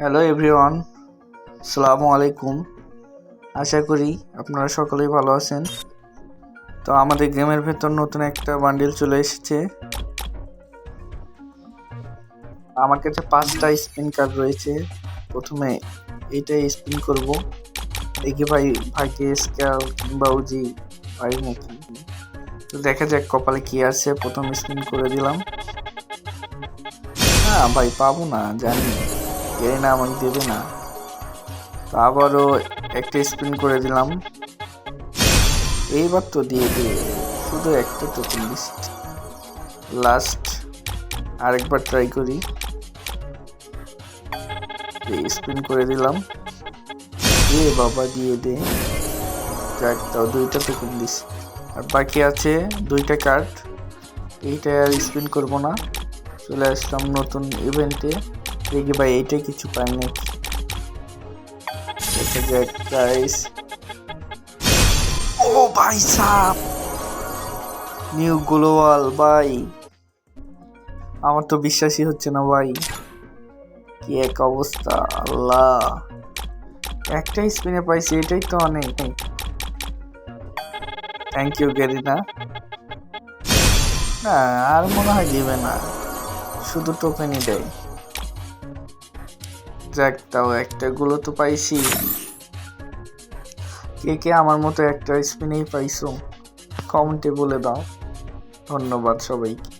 Hello everyone আসসালামু আলাইকুম আশা করি আপনারা সকলেই ভালো আছেন। তো আমাদের গেমের ভেতর নতুন একটা বান্ডিল চলে এসেছে। আমার কাছে পাঁচটা স্পিন কার্ড রয়েছে। প্রথমে এইটাই স্পিন করব। দেখি ভাই, ভাইকে স্ক্যাল কিংবা উজি পাই নাকি। তো দেখা যাক কপালে কি আছে। প্রথম স্পিন করে দিলাম। না ভাই, পাবো না, জানি জানি না আমাকে দেবে না। আবারও একটা স্পিন করে দিলাম। এইবার তো দিয়ে দিয়ে শুধু একটা টোকেন দিচ্ছি লাস্ট আরেকবার ট্রাই করি। স্পিন করে দিলাম। এ বাবা দিয়ে দে। যাক দুইটা টোকেন দিস আর বাকি আছে দুইটা কার্ড এইটা আর স্পিন করব না। চলে আসলাম নতুন ইভেন্টে দেখি ভাই এইটা কিছু পাই গাইস ও ভাই সাপ! নিউ গ্লোবাল ভাই। আমার তো বিশ্বাসই হচ্ছে না ভাই। কি এক অবস্থা, আল্লাহ। একটা স্পিনে পাইছি, এটাই তো অনেক। Thank you Garena. না, আর মনে হয় দিবে না। শুধু টোকেনই দেয়। যাক, তাও একটা গুলো তো পাইছি। কে কে আমার মতো একটা স্পিনেই পাইছো? কমেন্টে বলে দাও। ধন্যবাদ সবাইকে।